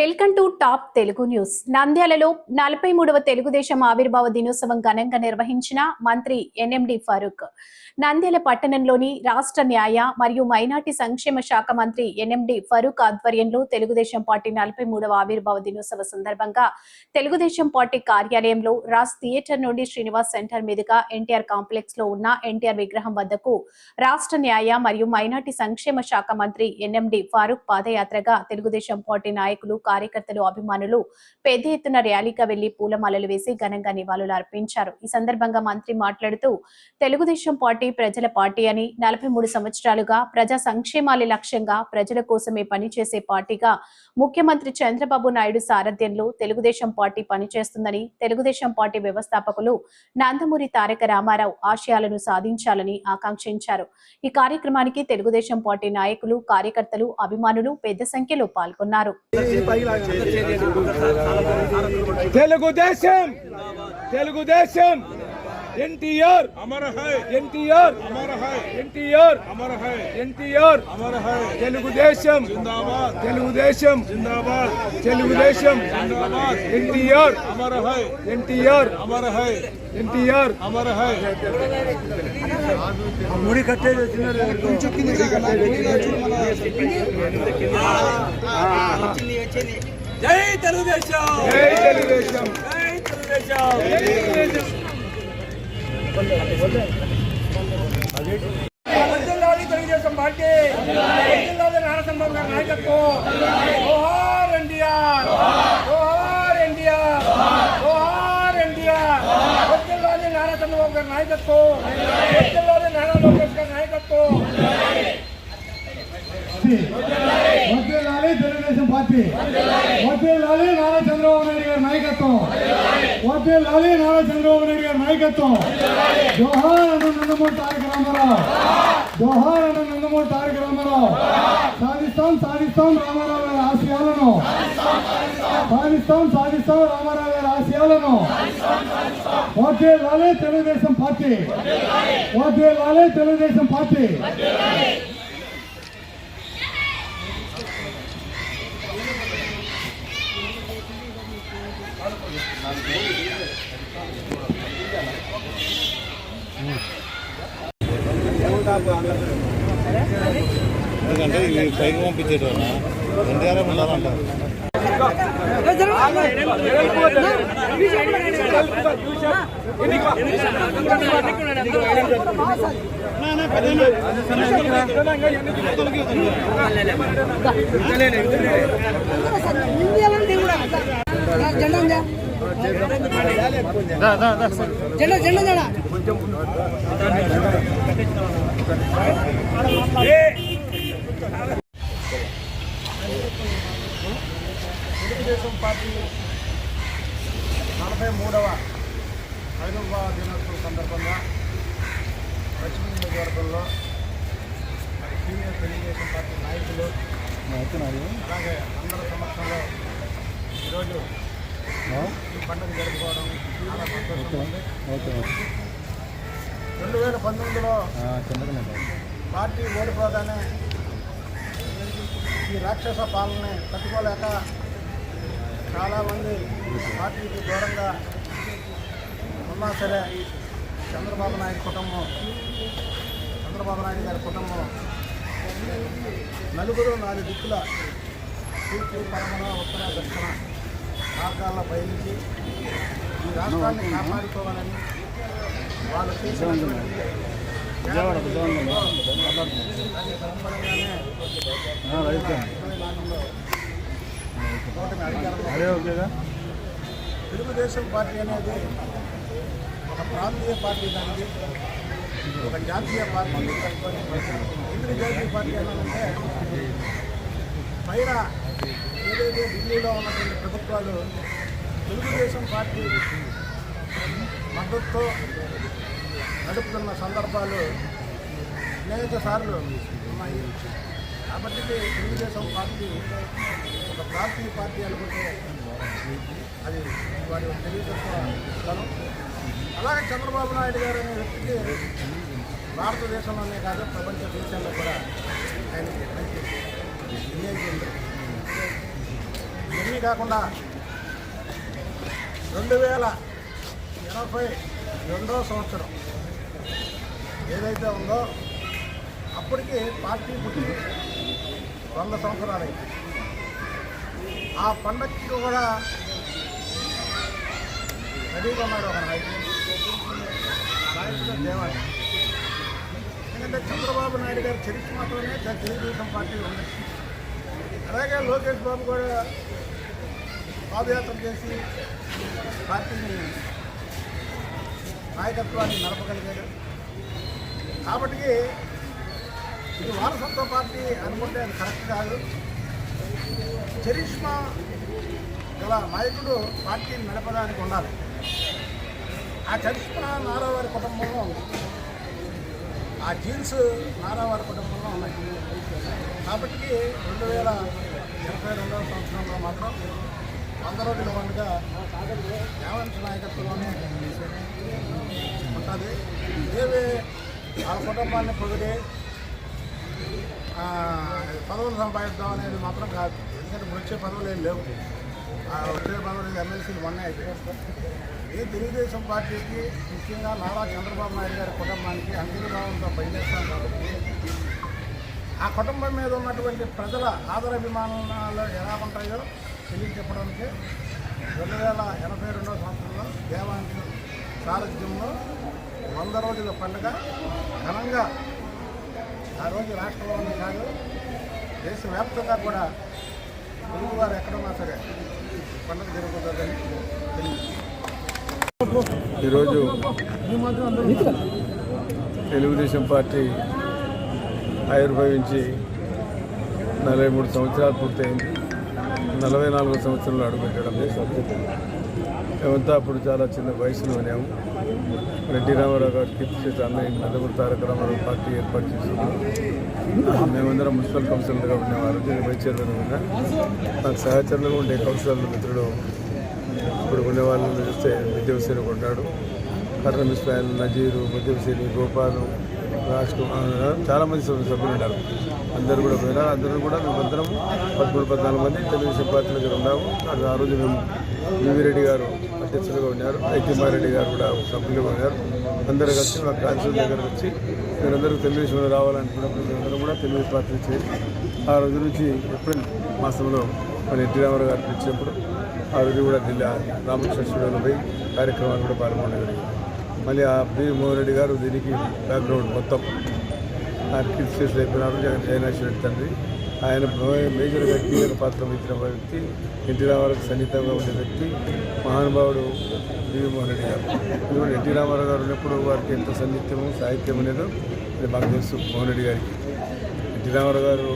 Welcome to top Telugu news. నంద్యాలలో నలభై మూడవ తెలుగుదేశం ఆవిర్భావ దినోత్సవం ఘనంగా నిర్వహించిన మంత్రి ఎన్ఎండి ఫారూక్. నంద్యాల పట్టణంలోని రాష్ట్ర న్యాయ మరియు మైనార్టీ సంక్షేమ శాఖ మంత్రి ఎన్ఎండి ఫరూక్ ఆధ్వర్యంలో తెలుగుదేశం పార్టీ నలభై మూడవ ఆవిర్భావ దినోత్సవ సందర్భంగా తెలుగుదేశం పార్టీ కార్యాలయంలో రాజ్ థియేటర్ నుండి శ్రీనివాస్ సెంటర్ మీదుగా ఎన్టీఆర్ కాంప్లెక్స్లో ఉన్న ఎన్టీఆర్ విగ్రహం వద్దకు రాష్ట్ర న్యాయ మరియు మైనార్టీ సంక్షేమ శాఖ మంత్రి ఎన్ఎండి ఫారూక్ పాదయాత్రగా తెలుగుదేశం పార్టీ నాయకులు కార్యకర్తలు అభిమానులు పెద్ద ఎత్తున ర్యాలీగా వెళ్ళి పూలమాలలు వేసి ఘనంగా నివాళులు అర్పించారు ఈ సందర్భంగా మంత్రి మాట్లాడుతూ తెలుగుదేశం పార్టీ ప్రజల పార్టీ అని నలభై మూడు సంవత్సరాలుగా ప్రజా సంక్షేమాల లక్ష్యంగా ప్రజల కోసమే పనిచేసే పార్టీగా ముఖ్యమంత్రి చంద్రబాబు నాయుడు సారథ్యంలో తెలుగుదేశం పార్టీ పనిచేస్తుందని తెలుగుదేశం పార్టీ వ్యవస్థాపకులు నందమూరి తారక రామారావు ఆశయాలను సాధించాలని ఆకాంక్షించారు. ఈ కార్యక్రమానికి తెలుగుదేశం పార్టీ నాయకులు కార్యకర్తలు అభిమానులు పెద్ద సంఖ్యలో పాల్గొన్నారు. తెలుగుదేశం! తెలుగుదేశం! ఎన్టీఆర్ अमर है ఎన్టీఆర్ अमर है ఎన్టీఆర్ अमर है ఎన్టీఆర్ अमर है తెలుగుదేశం जिंदाबाद తెలుగుదేశం जिंदाबाद తెలుగుదేశం जिंदाबाद ఎన్టీఆర్ अमर है ఎన్టీఆర్ अमर है ఎన్టీఆర్ अमर है ముడి కట్టేది జై తెలుగుదేశం జై తెలుగుదేశం జై తెలుగుదేశం వర్ధిల్లాలి తెలుగుదేశం పార్టీ వర్ధిల్లాలి నారసింహం గారి నాయకత్వం జోహార్ ఎన్టీఆర్ జోహార్ ఎన్టీఆర్ జోహార్ ఎన్టీఆర్ వర్ధిల్లాలి నారసింహం గారి నాయకత్వం వర్ధిల్లాలి నారా లోకేష్ గారి నాయకత్వం వడ్డేలాలి తెలుగుదేశం పార్టీ వడ్డేలాలి నారా చంద్రబాబు నాయుడు గారి నాయకత్వం. వడ్డేలాలి నారా చంద్రబాబు నాయుడు గారి నాయకత్వం. జోహార్ అన్న నందమూరి తారక రామారావు. జోహార్ అన్న నందమూరి తారక రామారావు. సాధిస్తాం సాధిస్తాం రామారావు గారి ఆశయాలను. సాధిస్తాం సాధిస్తాం రామారావు గారి ఆశయాలను. వడ్డేలాలి తెలుగుదేశం పార్టీ. వడ్డేలాలి తెలుగుదేశం పార్టీ. ఎందుకంటే ఈ పైకి పంపించేటోనా ఎన్టీఆర్ఏ ఉండాలంటారు. జెండా జెండా జెండా తెలుగుదేశం పార్టీ నలభై మూడవ హైదరాబాద్ దినోత్సవం సందర్భంగా పశ్చిమ నియోజకవర్గంలో మరి సీనియర్ తెలుగుదేశం పార్టీ నాయకులు అలాగే అందరి సమక్షంలో ఈరోజు పండుగ జరుపుకోవడం చాలా సంతోషంగా ఉంది రెండు వేల పంతొమ్మిదిలో పార్టీ ఓడిపోగానే ఈ రాక్షస పాలనని తట్టుకోలేక చాలామంది పార్టీకి దూరంగా ఉన్నా సరే చంద్రబాబు నాయుడు కుటుంబం చంద్రబాబు నాయుడు గారి కుటుంబం నలుగురు నాలుగు దిక్కుల తూర్పు పరమన ఉత్తర దక్షిణ మార్గాల్లో పయనించి ఈ రాష్ట్రాన్ని కాపాడుకోవాలని వాళ్ళు చేసినటువంటి తెలుగుదేశం పార్టీ అనేది ఒక ప్రాంతీయ పార్టీ దానికి ఒక జాతీయ పార్టీ. ఎందుకు జాతీయ పార్టీ అన్నారంటే పైన ఏదైతే ఢిల్లీలో ఉన్నటువంటి ప్రభుత్వాలు తెలుగుదేశం పార్టీ మద్దతుతో నడుపుతున్న సందర్భాలు అనేక సార్లు ఉన్నాయి. కాబట్టి తెలుగుదేశం పార్టీ ఒక ప్రాంతీయ పార్టీ అనుకుంటే అది వారి తెలుగుదేశం అలాగే చంద్రబాబు నాయుడు గారు అనే వ్యక్తికి భారతదేశంలోనే కాదు ప్రపంచ దేశాల్లో కూడా ఆయనకి మంచి ఇమేజ్ ఉంది. కాకుండా రెండు వేల ఎనభై రెండో సంవత్సరం ఏదైతే ఉందో అప్పటికి పార్టీ పుట్టి వంద సంవత్సరాలు ఆ పండగకి కూడా రెడీగా ఉన్నాడు ఒక నాయకుడు. నాయకుడు దేవాలయం. ఎందుకంటే చంద్రబాబు నాయుడు గారి చరిత్ర మాత్రమే తెలుగుదేశం పార్టీ ఉంది. అలాగే లోకేష్ బాబు కూడా పాదయాత్ర చేసి పార్టీని నాయకత్వాన్ని నడపగలిగాడు. కాబట్టి ఇది వారసత్వ పార్టీ అనుకుంటే అది కరెక్ట్ కాదు. చరిష్మా గల నాయకుడు పార్టీని నడపడానికి ఉండాలి. ఆ చరిష్మా నారావారి కుటుంబంలో ఉంది ఆ జీన్స్ నారావారి కుటుంబంలో ఉన్నాయి. కాబట్టి రెండు వేల ఇరవై రెండవ సంవత్సరంలో మాత్రం వంద రోజుల పండుగ యావంశ నాయకత్వంలోనే ఉంటుంది. ఏవి వాళ్ళ కుటుంబాన్ని పొగిడి పదవులు సంపాదిద్దాం అనేది మాత్రం కాదు. ఎందుకంటే వచ్చే పదవులు ఏం లేవు. ఆ వచ్చే పదవులు ఎమ్మెల్సీలు మొన్న ఈ తెలుగుదేశం పార్టీకి ముఖ్యంగా నారా చంద్రబాబు నాయుడు గారి కుటుంబానికి అంకితభావంతో పనిచేస్తాం కాబట్టి ఆ కుటుంబం మీద ఉన్నటువంటి ప్రజల ఆదరాభిమానాలు ఎలా ఉంటాయో తెలియచెప్పడానికి రెండు వేల ఎనభై రెండవ సంవత్సరంలో దేవాంశ సారథ్యంలో వంద రోజుల పండుగ ఘనంగా ఆ రోజు రాష్ట్రంలోనే కాదు దేశవ్యాప్తంగా కూడా తెలుగువారు ఎక్కడున్నా సరే పండుగ జరుగుతుందని తెలియదు ఈరోజు తెలుగుదేశం పార్టీ ఆవిర్భవించి నలభై మూడు సంవత్సరాలు పూర్తయింది. నలభై నాలుగో సంవత్సరంలో అడుగుపెట్టడం మేమంతా అప్పుడు చాలా చిన్న వయసులో ఉన్నాము. రెడ్డి రామారావు గారు కీర్తి చేసి అన్నయ్య నందమూరి తారక రామారావు పార్టీ ఏర్పాటు చేస్తున్నాం మేమందరం మున్సిపల్ కౌన్సిలర్గా ఉండేవారు. నేను వైస్ చైర్మన్ ఉన్నా. నాకు సహచరులుగా ఉండే కౌన్సిలర్ల మిత్రుడు ఇప్పుడు ఉండే వాళ్ళని చూస్తే విద్యావసేని కొట్టాడు. కర్ణ మిస్పాయల్ నజీరు విద్యావసేని గోపాలు రాజ్ కుమార్ చాలామంది సభ్యులు ఉన్నారు అందరూ కూడా పోయినారు అందరూ కూడా మేమందరం పదమూడు పద్నాలుగు మంది తెలుగుదేశం పార్టీ దగ్గర ఉన్నాము. అక్కడ ఆ రోజు మేము వివి రెడ్డి గారు అధ్యక్షులుగా ఉన్నారు ఐతిమారెడ్డి గారు కూడా సభ్యులుగా ఉన్నారు. అందరూ కలిసి మా కాన్సల్ దగ్గర వచ్చి మీరందరూ తెలుగుదేశంలో రావాలనుకున్నప్పుడు అందరం కూడా తెలుగుదేశం పార్టీ చేరి ఆ రోజు నుంచి ఏప్రిల్ మాసంలో మన ఎన్టీ రామారావు గారు పిలిచినప్పుడు ఆ రోజు కూడా ఢిల్లీ రామకృష్ణ స్టూడియోలో పోయి కార్యక్రమాలు కూడా పాల్గొనగలిగారు మళ్ళీ ఆ బి మోహన్ రెడ్డి గారు దీనికి బ్యాక్గ్రౌండ్ మొత్తం ఆయన చేసి అయిపోయినారు జగన్ జయనాథ్ రెడ్డి తండ్రి ఆయన మే- మేజర్గా కీలక పాత్ర ఇచ్చిన వ్యక్తి ఎన్టీ రామారావు సన్నిహితంగా ఉండే వ్యక్తి మహానుభావుడు బివి రెడ్డి గారు. ఎందుకంటే ఎన్టీ రామారావు గారు ఉన్నప్పుడు వారికి ఎంత సన్నిహిత్యము సాహిత్యం అనేది అది మాకు తెలుసు మోహన్ రెడ్డి గారికి. ఎన్టీ రామారావు గారు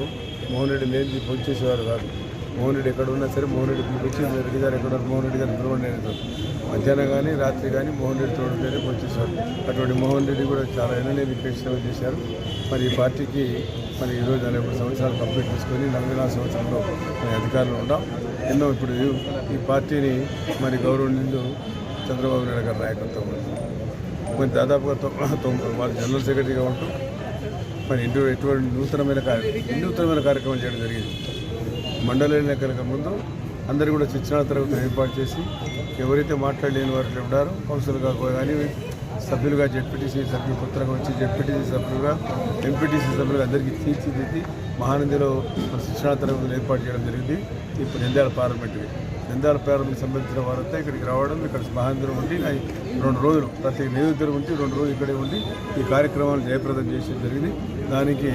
మోహన్ రెడ్డి లేని చేసేవారు కాదు మోహన్ రెడ్డి ఎక్కడ ఉన్నా సరే మోహన్ రెడ్డి పిలిపించి రెడ్డి గారు ఎక్కడ మోహన్ రెడ్డి గారు పిలవండి మధ్యాహ్నం కానీ రాత్రి కానీ మోహన్ రెడ్డి తోడుంటేనే వచ్చేసారు అటువంటి మోహన్ రెడ్డి కూడా చాలా ఎన్నో సేవ చేశారు. మరి ఈ పార్టీకి మరి ఈరోజు నలభై మూడు సంవత్సరాలు కంప్లీట్ చేసుకొని నలభై నాలుగు సంవత్సరంలో మరి అధికారంలో ఉన్నాం. ఎన్నో ఇప్పుడు ఈ- పార్టీని మరి గౌరవనీయులు చంద్రబాబు నాయుడు గారి నాయకత్వం మరి దాదాపుగా తొంభై వారు జనరల్ సెక్రటరీగా ఉంటూ మరి ఇంటి ఎటువంటి నూతనమైన కార్యక్రమం నూతనమైన కార్యక్రమం చేయడం జరిగింది. మండల ఎన్నికలకు ముందు అందరూ కూడా శిక్షణ తరగతులు ఏర్పాటు చేసి ఎవరైతే మాట్లాడలేని వారు ఉన్నారో కౌన్సిలర్గా కానీ సభ్యులుగా జెడ్పీటీసీ సభ్యులు కొత్తగా వచ్చి జెడ్పీటీసీ సభ్యులుగా ఎంపీటీసీ సభ్యులుగా అందరికీ తీర్చిదిద్ది మహానందిలో మన శిక్షణ తరగతులు ఏర్పాటు చేయడం జరిగింది. ఇప్పుడు నంద్యాల పార్లమెంట్కి నంద్యాల పార్లమెంట్ సంబంధించిన వారంతా ఇక్కడికి రావడం ఇక్కడ మహానందిలో ఉండి రెండు రోజులు ప్రతి నియోజకవర్గం ఉండి రెండు రోజులు ఇక్కడే ఉండి ఈ కార్యక్రమాలు జయప్రదం చేయడం జరిగింది. దానికి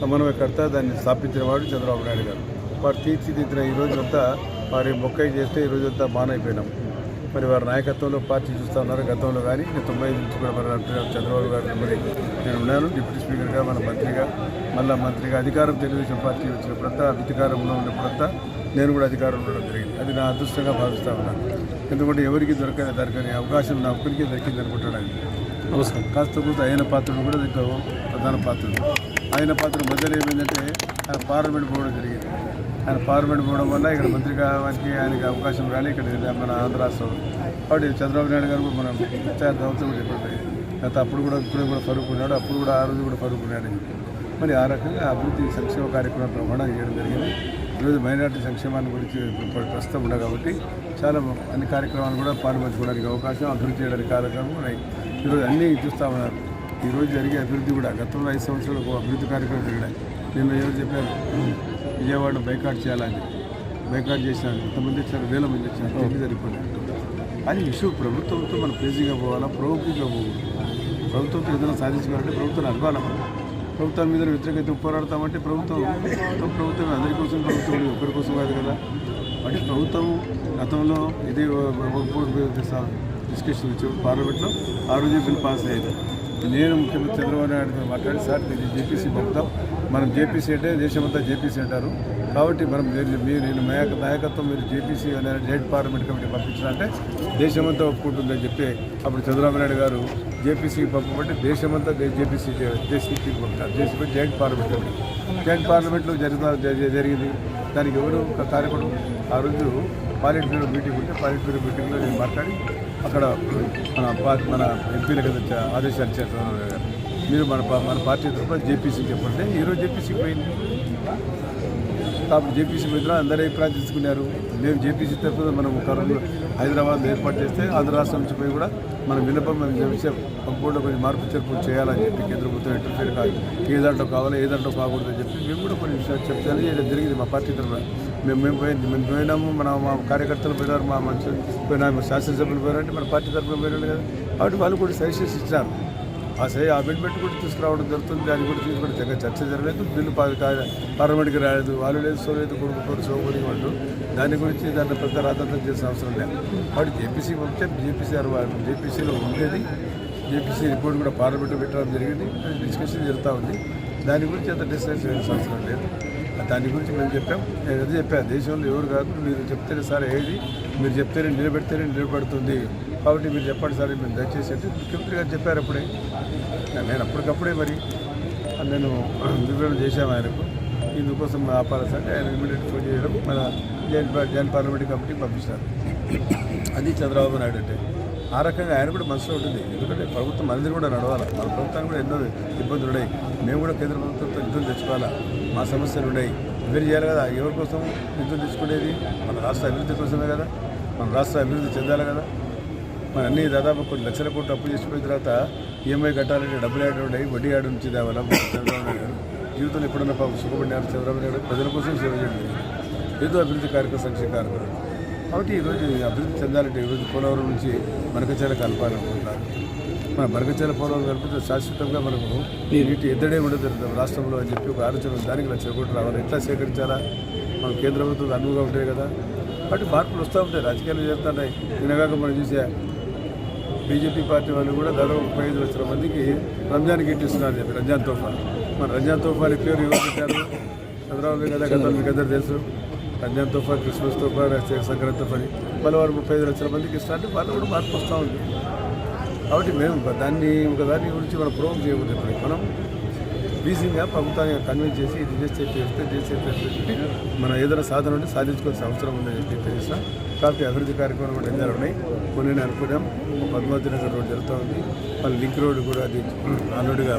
సమన్వయకర్త దాన్ని స్థాపించిన వాడు చంద్రబాబు నాయుడు గారు. వారు తీర్చిదిద్దిన ఈ రోజంతా వారి మొక్కై చేస్తే ఈ రోజంతా బానైపోయినాం మరి వారి నాయకత్వంలో పార్టీ చూస్తూ ఉన్నారు. గతంలో కానీ తొంభై ఐదు నుంచి కూడా మరి చంద్రబాబు గారు మరి నేను ఉన్నాను. డిప్యూటీ స్పీకర్గా మన మంత్రిగా మళ్ళా మంత్రిగా అధికారం తెలుగుదేశం పార్టీ వచ్చినప్పుడంతా అధికారంలో ఉన్నప్పుడంతా నేను కూడా అధికారంలో ఉండడం జరిగింది. అది నా అదృష్టంగా భావిస్తూ ఉన్నాను ఎందుకంటే ఎవరికి దొరకని దొరకని అవకాశం నా ఒక్కరికే దక్కింది అనుకుంటున్నాను నమస్కారం. కాస్త కూత ఆయన పాత్రలు కూడా దీంట్లో ప్రధాన పాత్రలు ఆయన పాత్ర మధ్యలో ఏమైందంటే ఆయన పార్లమెంట్ పోవడం జరిగింది. ఆయన పార్లమెంట్ పోవడం వల్ల ఇక్కడ మంత్రి కావడానికి ఆయనకి అవకాశం రాలి ఇక్కడ మన ఆంధ్ర రాష్ట్రం. కాబట్టి చంద్రబాబు నాయుడు గారు కూడా మనం ఇచ్చారు దౌత్యం కూడా చెప్పండి గత అప్పుడు కూడా ఇప్పుడు కూడా పరుగుకున్నాడు అప్పుడు కూడా ఆ రోజు కూడా పరుగుకున్నాడు మరి ఆ రకంగా అభివృద్ధి సంక్షేమ కార్యక్రమం ప్రమాణం చేయడం జరిగింది. ఈరోజు మైనార్టీ సంక్షేమాన్ని గురించి ప్రస్తుతం ఉండదు కాబట్టి చాలా అన్ని కార్యక్రమాలు కూడా పాల్పంచుకోవడానికి అవకాశం అభివృద్ధి చేయడానికి కార్యక్రమం ఉన్నాయి. ఈరోజు అన్నీ చూస్తూ ఉన్నారు. ఈరోజు జరిగే అభివృద్ధి కూడా గతంలో ఐదు సంవత్సరాలు అభివృద్ధి కార్యక్రమం జరిగినాయి. నేను ఎవరు చెప్పారు. విజయవాడ బైకాట్ చేయాలని బైకాట్ చేసినారు ఇంతమంది వచ్చారు వేల మంది వచ్చారు తిరిగి సరిపోలేదు అది ఇష్యూ ప్రభుత్వంతో మనం పేజీగా పోవాలా ప్రవృత్తిగా పోకూడదు ప్రభుత్వంతో ఏదైనా సాధించుకోవాలంటే ప్రభుత్వం అనుకోవాలి మనం. ప్రభుత్వం మీద వ్యతిరేకత పోరాడతామంటే ప్రభుత్వం ప్రభుత్వం అందరి కోసం ప్రభుత్వం ఒకరి కోసం కాదు కదా అంటే ప్రభుత్వం గతంలో ఇదే డిస్కషన్ వచ్చి పార్లమెంట్లో ఆ రోజు బిల్ పాస్ అయ్యేది నేను ముఖ్యమంత్రి చంద్రబాబు నాయుడుతో మాట్లాడి సార్ మీరు జేపీసీ పంపుతాం మనం జేపీసీ అంటే దేశమంతా జేపీసీ అంటారు. కాబట్టి మనం మీరు నేను నాయక నాయకత్వం మీరు జేపీసీ అనే జైట్ పార్లమెంట్ కమిటీ పంపించాలంటే దేశమంతా ఒప్పుకుంటుందని చెప్పి అప్పుడు చంద్రబాబు నాయుడు గారు జేపీసీ పంపబట్టి దేశమంతా జేపీసీ జేసీపీ పంపారు. JCP joint parliament committee. Joint పార్లమెంట్లో జరిగిన జరిగింది. దానికి ఎవరు? ఒక కార్యక్రమం ఆ రోజు పాలిట్ బ్యూరో మీటింగ్ ఉంటే పాలిట్ బ్యూరో మీటింగ్లో నేను మాట్లాడి అక్కడ మన మన ఎంపీల ఆదేశాలు ఇచ్చారు. గారు మీరు మన మన పార్టీ తరఫున జేపీసీ చెప్పండి. ఈరోజు జేపీసీకి పోయింది. కాబట్టి జేపీసీ మీద అందరూ అభిప్రాయం తీసుకున్నారు మేము జేపీసీ తరఫున మనం ఒక హైదరాబాద్ ఏర్పాటు చేస్తే ఆంధ్ర రాష్ట్రం నుంచి పోయి కూడా మన విన్నపం విషయం బోర్డులో కొంచెం మార్పు చేర్పులు చేయాలని చెప్పి కేంద్ర ప్రభుత్వం ఇంటర్ఫీర్ కాదు. ఏ దాంట్లో కావాలి ఏ దాంట్లో కాకూడదని చెప్పి మేము కూడా కొన్ని విషయాలు చెప్తాను చేయడం జరిగింది మా పార్టీ తరఫున మేము మేము పోయింది మేము పోయినాము మన మా కార్యకర్తలు పోయినారు మా మంచి పోయినా మా శాసనసభ్యులు పోయినారంటే మన పార్టీ తరఫున పోయినారు కదా. కాబట్టి వాళ్ళు కూడా సజెషన్స్ ఇచ్చినారు. ఆ సై అమెండ్మెంట్ కూడా తీసుకురావడం జరుగుతుంది దాన్ని కూడా తీసుకుని చక్కగా చర్చ జరగలేదు. బిల్లు పార్లమెంట్కి రాలేదు వాళ్ళు లేదు సో లేదు కొడుకు కొడు వాళ్ళు. దాని గురించి దాన్ని పెద్ద రాతంతం చేసిన అవసరం లేదు. కాబట్టి జేపీసీ పంపితే జేపీసీ జేపీసీలో ఉండేది. జేపీసీ రిపోర్ట్ కూడా పార్లమెంట్లో పెట్టడం జరిగింది. డిస్కషన్ జరుగుతూ ఉంది. దాని గురించి అంత డిస్కషన్ చేయాల్సిన అవసరం లేదు. దాని గురించి మేము చెప్పాం. నేను అది చెప్పాను దేశంలో ఎవరు కాదు మీరు చెప్తేనే సార్ ఏది మీరు చెప్తేనే నిలబెడితేనే నిలబడుతుంది. కాబట్టి మీరు చెప్పండి సార్ మేము దయచేసి అంటే ముఖ్యమంత్రి గారు చెప్పారు అప్పుడే. నేను అప్పటికప్పుడే మరి నేను వివరణ చేశాము ఆయనకు. ఇందుకోసం ఆపాలి సార్ ఆయన ఇమీడియట్ ఫోన్ చేయడం మన జాయింట్ జాయింట్ పార్లమెంట్ కమిటీ పంపిస్తారు. అది చంద్రబాబు నాయుడు అంటే. ఆ రకంగా ఆయన కూడా మనసులో ఉంటుంది. ఎందుకంటే ప్రభుత్వం మనది కూడా నడవాలి? మన ప్రభుత్వానికి కూడా ఎన్నో ఇబ్బందులు ఉన్నాయి. మేము కూడా కేంద్ర ప్రభుత్వంతో యుద్ధం తెచ్చుకోవాలా? మా సమస్యలు ఉన్నాయి. ఇవన్నీ చేయాలి కదా? ఎవరి కోసం యుద్ధం తెచ్చుకునేది? మన రాష్ట్ర అభివృద్ధి కోసమే కదా? మన రాష్ట్ర అభివృద్ధి చెందాలి కదా? మన అన్ని దాదాపు కొన్ని లక్షల కోట్లు అప్పు చేసిపోయిన తర్వాత ఈఎంఐ కట్టాలంటే డబ్బులు ఆడ ఉన్నాయి. వడ్డీ ఆడ నుంచి తేవాలా? చంద్రబాబు నాయుడు జీవితంలో ఎప్పుడన్నా పాపం సుఖపడినారు చంద్రబాబు నాయుడు ప్రజల కోసం సేవ చేయండి ఏదో అభివృద్ధి కార్యక్రమ సంక్షేమ కార్యక్రమం. కాబట్టి ఈరోజు అభివృద్ధి చెందాలంటే ఈరోజు పోలవరం నుంచి మరకచేల కలపాలనుకుంటున్నారు మన మరకచేల పోలవరం కలిపితే శాశ్వతంగా మనకు నీటి ఎద్దడే ఉండదు రాష్ట్రంలో అని చెప్పి ఒక ఆలోచన దానికి లక్షల కోట్లు రావాలి. ఎట్లా సేకరించాలా? మన కేంద్ర ప్రభుత్వం అనువుగా ఉంటాయి కదా. కాబట్టి మార్పులు వస్తూ ఉంటాయి. రాజకీయాలు చేస్తున్నాయి. నిన్నగాక మనం చూసే బీజేపీ పార్టీ వాళ్ళు కూడా దాదాపు ముప్పై ఐదు లక్షల మందికి రంజాన్ కిట్ ఇస్తున్నారు చెప్పి. రంజాన్ తోఫా మన రంజాన్ తోఫాన్ అనే ఎవరు పెట్టారు? చంద్రబాబు కదా గతంలో మీకు తెలుసు. రంజాన్ తుఫాన్ క్రిస్మస్ తుఫాన్ సంక్రాంతి తోఫా అని ముప్పై ఐదు లక్షల మందికి ఇస్తారంటే వాళ్ళు కూడా మార్పు వస్తూ ఉంది. కాబట్టి మేము దాన్ని ఒక దాని గురించి మనం ప్రోగ్ చేయకూడదు ఇప్పుడు మనం బీసీగా ప్రభుత్వాన్ని కన్విన్స్ చేసి ఇది చేస్తే చేస్తే చేస్తే చెప్పి మనం ఏదైనా సాధన ఉంటే సాధించుకోవాల్సిన అవసరం ఉందని చెప్పి తెలిసిన కాబట్టి అభివృద్ధి కార్యక్రమాలు కూడా ఎన్నో ఉన్నాయి. కొన్ని అనుకున్నాం. పద్మావతి నగర్ రోడ్ జరుగుతూ ఉంది. మళ్ళీ లింక్ రోడ్ కూడా అది ఆల్రెడీగా